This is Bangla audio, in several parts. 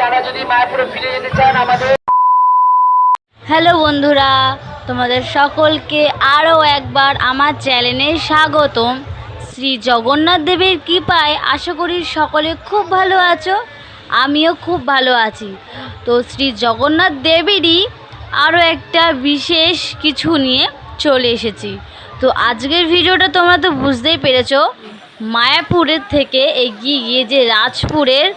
তারা যদি মায়াপুরে ফিরে যেতে চান আমাদের। হ্যালো বন্ধুরা, তোমাদের সকলকে আরও একবার আমার চ্যানেলে স্বাগতম। শ্রী জগন্নাথ দেবের কৃপায় আশা করি সকলে খুব ভালো আছো, আমিও খুব ভালো আছি। তো শ্রী জগন্নাথ দেবেরই আরও একটা বিশেষ কিছু নিয়ে চলে এসেছি। তো আজকের ভিডিওটা তোমরা তো বুঝতেই পেরেছ, মায়াপুরের থেকে এগিয়ে গিয়ে যে রাজপুরের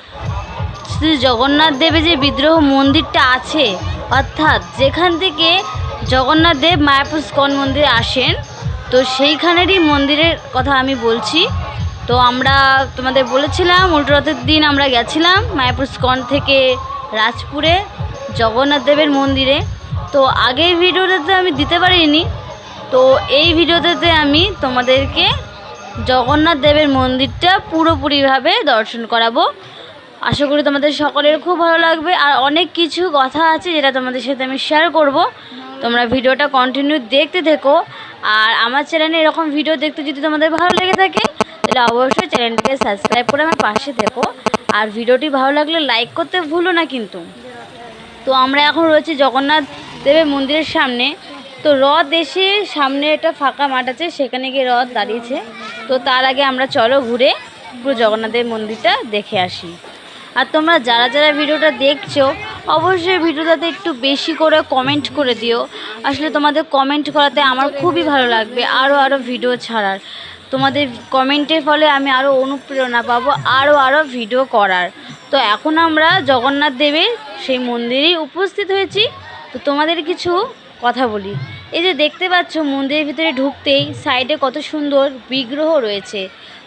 শ্রী জগন্নাথ দেবের যে বিদ্রোহ মন্দিরটা আছে, অর্থাৎ যেখান থেকে জগন্নাথ দেব মায়াপুর স্কন মন্দিরে আসেন, তো সেইখানেরই মন্দিরের কথা আমি বলছি। তো আমরা তোমাদের বলেছিলাম উল্টো রথের দিন আমরা গেছিলাম মায়াপুর স্কন থেকে রাজপুরে জগন্নাথ দেবের মন্দিরে। তো আগের ভিডিওটাতে আমি দিতে পারিনি, তো এই ভিডিওটাতে আমি তোমাদেরকে জগন্নাথ দেবের মন্দিরটা পুরোপুরিভাবে দর্শন করাবো। আশা করি তোমাদের সকলের খুব ভালো লাগবে। আর অনেক কিছু কথা আছে যেটা তোমাদের সাথে আমি শেয়ার করব। তোমরা ভিডিওটা কন্টিনিউ দেখতে থেকো। আর আমার চ্যানেলে এরকম ভিডিও দেখতে যদি তোমাদের ভালো লেগে থাকে, তাহলে অবশ্যই চ্যানেলটিকে সাবস্ক্রাইব করে আমার পাশে থেকো। আর ভিডিওটি ভালো লাগলে লাইক করতে ভুলো না কিন্তু। তো আমরা এখন রয়েছি জগন্নাথ দেবের মন্দিরের সামনে। তো রথ এসে সামনে একটা ফাঁকা মাঠ আছে, সেখানে গিয়ে রথ দাঁড়িয়েছে। তো তার আগে আমরা চলো ঘুরে পুরো জগন্নাথ দেবের মন্দিরটা দেখে আসি। আর তোমরা যারা যারা ভিডিওটা দেখছ, অবশ্যই ভিডিওটাতে একটু বেশি করে কমেন্ট করে দিও। আসলে তোমাদের কমেন্ট করাতে আমার খুবই ভালো লাগবে আরও আরও ভিডিও ছাড়ার। তোমাদের কমেন্টের ফলে আমি আরও অনুপ্রেরণা পাবো আরও আরও ভিডিও করার। তো এখন আমরা জগন্নাথ দেবের সেই মন্দিরেই উপস্থিত হয়েছি। তো তোমাদের কিছু কথা বলি। এই যে দেখতে পাচ্ছ, মন্দিরের ভিতরে ঢুকতেই সাইডে কত সুন্দর বিগ্রহ রয়েছে।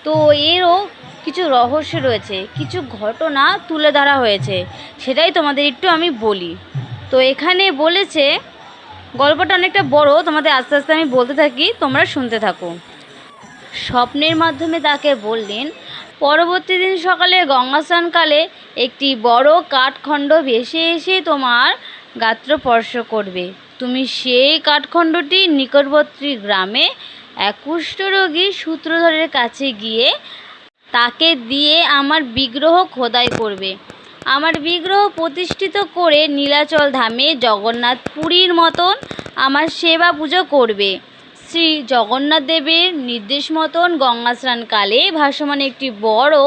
তো এরও কিছু রহস্য রয়েছে, কিছু ঘটনা তুলে ধরা হয়েছে, সেটাই তোমাদের একটু আমি বলি। তো এখানে বলেছে, গল্পটা অনেকটা বড়, তোমাদের আস্তে আস্তে আমি বলতে থাকি, তোমরা শুনতে থাকো। স্বপ্নের মাধ্যমে তাকে বললেন, পরবর্তী দিন সকালে গঙ্গা স্নানকালে একটি বড় কাঠখণ্ড ভেসে এসে তোমার গাত্র স্পর্শ করবে। তুমি সেই কাঠখণ্ডটি নিকটবর্তী গ্রামে এক কুষ্ঠরোগী সূত্রধরের কাছে গিয়ে তাকে দিয়ে আমার বিগ্রহ খোদাই করবে। আমার বিগ্রহ প্রতিষ্ঠিত করে নীলাচল ধামে জগন্নাথ পুরীর মতন আমার সেবা পুজো করবে। শ্রী জগন্নাথ দেবের নির্দেশ মতন গঙ্গা স্নানকালে ভাসমান একটি বড়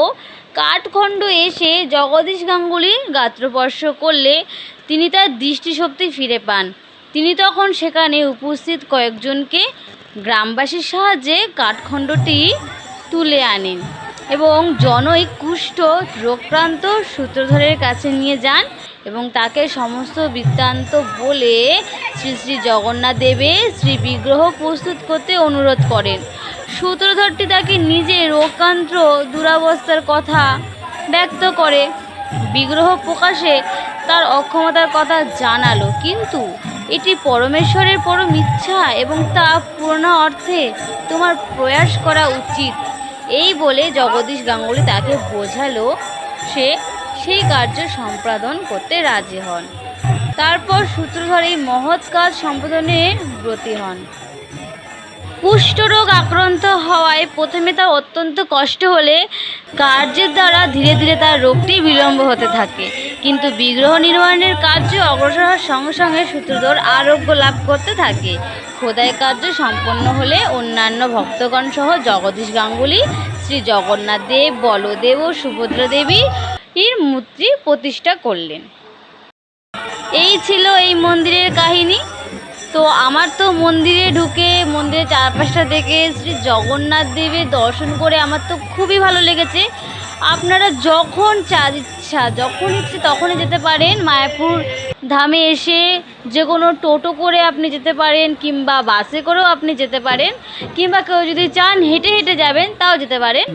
কাঠখণ্ড এসে জগদীশ গাঙ্গুলির গাত্রস্পর্শ করলে তিনি তার দৃষ্টিশক্তি ফিরে পান। তিনি তখন সেখানে উপস্থিত কয়েকজনকে গ্রামবাসীর সাহায্যে কাঠখণ্ডটি তুলে আনেন। এবং জনৈক কুষ্ঠ রোগক্রান্ত সূত্রধরের কাছে নিয়ে যান এবং তাকে সমস্ত বৃত্তান্ত বলে শ্রী শ্রী জগন্নাথ দেবের শ্রী বিগ্রহ প্রস্তুত করতে অনুরোধ করেন। সূত্রধরটি তাকে নিজে রোগাক্রান্ত দুরাবস্থার কথা ব্যক্ত করে। বিগ্রহ প্রকাশে তার অক্ষমতার কথা জানালো, কিন্তু এটি পরমেশ্বরের পরম ইচ্ছা এবং তা পূর্ণ অর্থে তোমার প্রয়াস করা উচিত। এই বলে জগদীশ গাঙ্গুলি তাকে বোঝালো, সে সেই কার্য সম্পাদন করতে রাজি হন। তারপর সূত্রধর এই মহৎ কাজ সম্পাদনে ব্রতী হন। কুষ্ঠরোগ আক্রান্ত হওয়ায় প্রথমে তার অত্যন্ত কষ্ট হলে কার্যের দ্বারা ধীরে ধীরে তার রোগটি বিলম্ব হতে থাকে। কিন্তু বিগ্রহ নির্মাণের কার্য অগ্রসর হওয়ার সঙ্গে সঙ্গে সূত্রধর আরোগ্য লাভ করতে থাকে। খোদাই কার্য সম্পন্ন হলে অন্যান্য ভক্তগণ সহ জগদীশ গাঙ্গুলি, শ্রী জগন্নাথ দেব, বলদেব ও সুভদ্রা দেবী মূর্তি প্রতিষ্ঠা করলেন। এই ছিল এই মন্দিরের কাহিনী। তো আমার তো মন্দিরে ঢুকে, মন্দিরের চারপাশটা দেখে শ্রী জগন্নাথ দেবের দর্শন করে আমার তো খুবই ভালো লেগেছে। আপনারা যখন চা ইচ্ছা, যখন ইচ্ছে তখনই যেতে পারেন মায়াপুর ধামে এসে যে কোনো টোটো করে আপনি যেতে পারেন কিংবা বাসে করেও আপনি যেতে পারেন কিংবা কেউ যদি চান হেঁটে হেঁটে যাবেন তাও যেতে পারেন।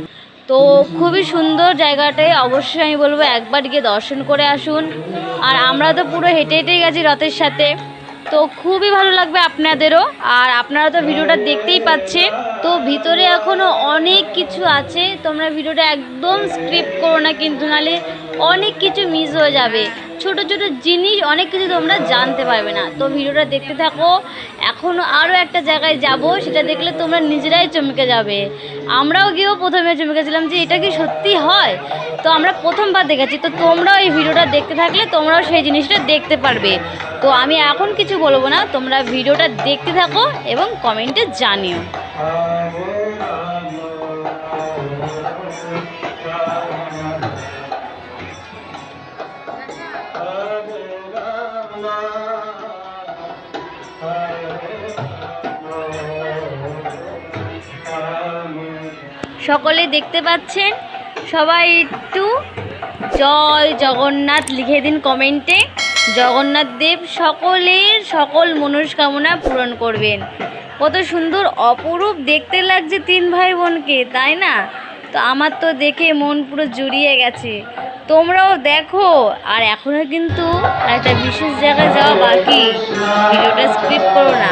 তো খুবই সুন্দর জায়গাটায় অবশ্যই আমি বলব একবার গিয়ে দর্শন করে আসুন। আর আমরা তো পুরো হেঁটে হেঁটেই গেছি রথের সাথে। তো খুবই ভালো লাগবে আপনাদেরও। আর আপনারা তো ভিডিওটা দেখতেই পাচ্ছেন। তো ভিতরে এখনও অনেক কিছু আছে। তোমরা ভিডিওটা একদম স্ক্রিপ্ট করো না কিন্তু নালে অনেক কিছু মিস হয়ে যাবে। ছোট ছোট জিনিস, অনেক কিছু তোমরা জানতে পারবে না। তো ভিডিওটা দেখতে থাকো। এখনও আরও একটা জায়গায় যাব, সেটা দেখলে তোমরা নিজেরাই চমকে যাবে। আমরাও গিয়েও প্রথমে চমকেছিলাম যে, এটা কি সত্যি হয়? তো আমরা প্রথমবার দেখেছি। তো তোমরাও এই ভিডিওটা দেখতে থাকলে তোমরাও সেই জিনিসটা দেখতে পারবে। তো আমি এখন কিছু বলব না, তোমরা ভিডিওটা দেখতে থাকো এবং কমেন্টে জানিও। সকলে দেখতে পাচ্ছেন। সবাই একটু জয় জগন্নাথ লিখে দিন কমেন্টে। জগন্নাথ দেব সকলের সকল মনস্কামনা পূরণ করবেন। কত সুন্দর অপরূপ দেখতে লাগছে তিন ভাই বোনকে, তাই না? তো আমার তো দেখে মন পুরো জুড়িয়ে গেছে। তোমরাও দেখো। আর এখনও কিন্তু একটা বিশেষ জায়গায় যাওয়া বাকি। ভিডিওটা স্কিপ করো না।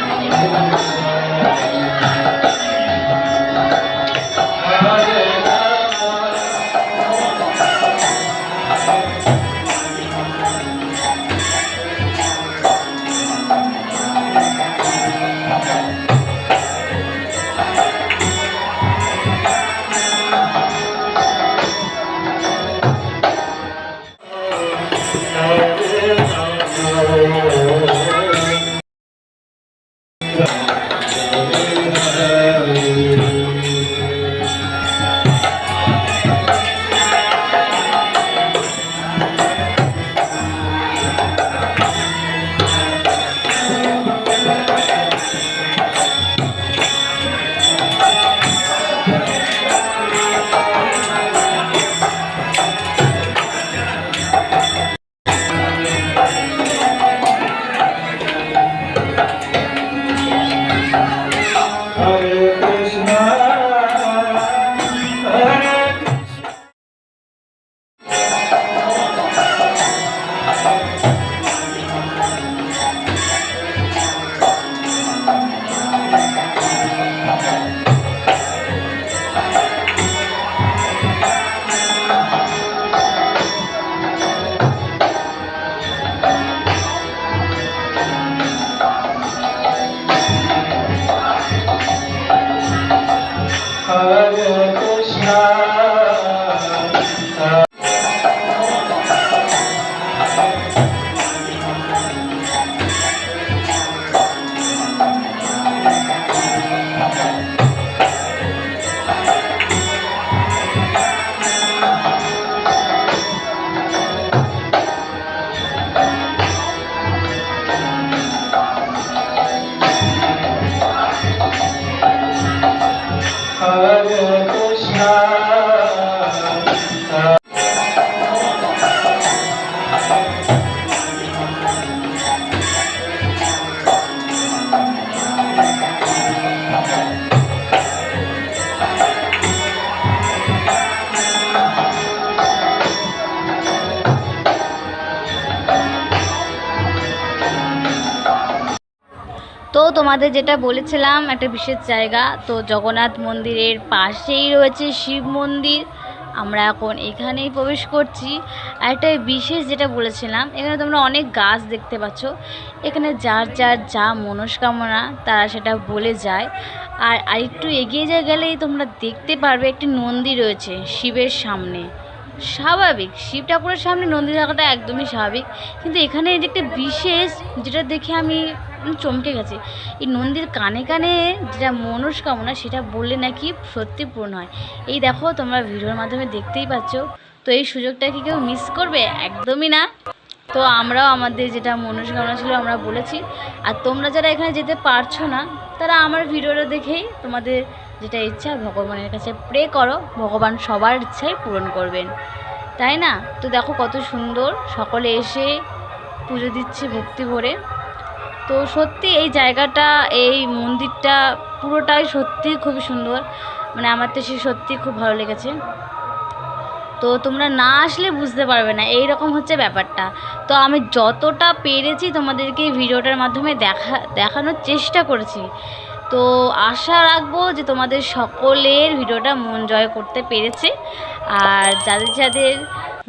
তো তোমাদের যেটা বলেছিলাম, একটা বিশেষ জায়গা, তো জগন্নাথ মন্দিরের পাশেই রয়েছে শিব মন্দির। আমরা এখন এখানেই প্রবেশ করছি। আর একটা বিশেষ যেটা বলেছিলাম, এখানে তোমরা অনেক গাছ দেখতে পাচ্ছ। এখানে যার যার যা মনস্কামনা, তারা সেটা বলে যায়। আর আরেকটু এগিয়ে যা গেলেই তোমরা দেখতে পারবে একটি নন্দী রয়েছে শিবের সামনে। স্বাভাবিক, শিব ঠাকুরের সামনে নন্দী থাকাটা একদমই স্বাভাবিক। কিন্তু এখানে যে একটা বিশেষ, যেটা দেখে আমি চমকে গেছে। এই নন্দীর কানে কানে যেটা মনস্কামনা সেটা বললে নাকি সত্যি পূর্ণ হয়। এই দেখো তোমরা ভিডিওর মাধ্যমে দেখতেই পাচ্ছ। তো এই সুযোগটা কি কেউ মিস করবে? একদমই না। তো আমরাও আমাদের যেটা মনস্কামনা ছিল আমরা বলেছি। আর তোমরা যারা এখানে যেতে পারছ না, তারা আমার ভিডিওটা দেখেই তোমাদের যেটা ইচ্ছা ভগবানের কাছে প্রে করো। ভগবান সবার ইচ্ছাই পূরণ করবেন। তাই না? তো দেখো কত সুন্দর। সকলে এসে পুজো দিচ্ছে ভক্তি ভরে। তো সত্যি এই জায়গাটা, এই মন্দিরটা পুরোটাই সত্যি খুবই সুন্দর। মানে আমার তো সে সত্যি খুব ভালো লেগেছে। তো তোমরা না আসলে বুঝতে পারবে না এই রকম হচ্ছে ব্যাপারটা। তো আমি যতটা পেরেছি তোমাদেরকে ভিডিওটার মাধ্যমে দেখা, দেখানোর চেষ্টা করেছি। তো আশা রাখব যে তোমাদের সকলের ভিডিওটা মন জয় করতে পেরেছে। আর যাদের যাদের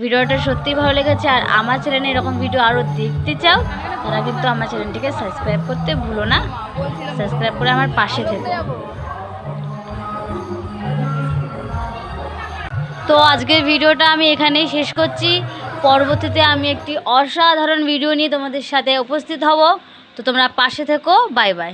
ভিডিওটা সত্যিই ভালো লেগেছে আর আমার চ্যানেলে এরকম ভিডিও আরও দেখতে চাও তারা কিন্তু আমার চ্যানেলটিকে সাবস্ক্রাইব করতে ভুলো না। সাবস্ক্রাইব করে আমার পাশে থেকে। তো আজকের ভিডিওটা আমি এখানেই শেষ করছি। পরবর্তীতে আমি একটি অসাধারণ ভিডিও নিয়ে তোমাদের সাথে উপস্থিত হব। তো তোমরা পাশে থেকো বাই বাই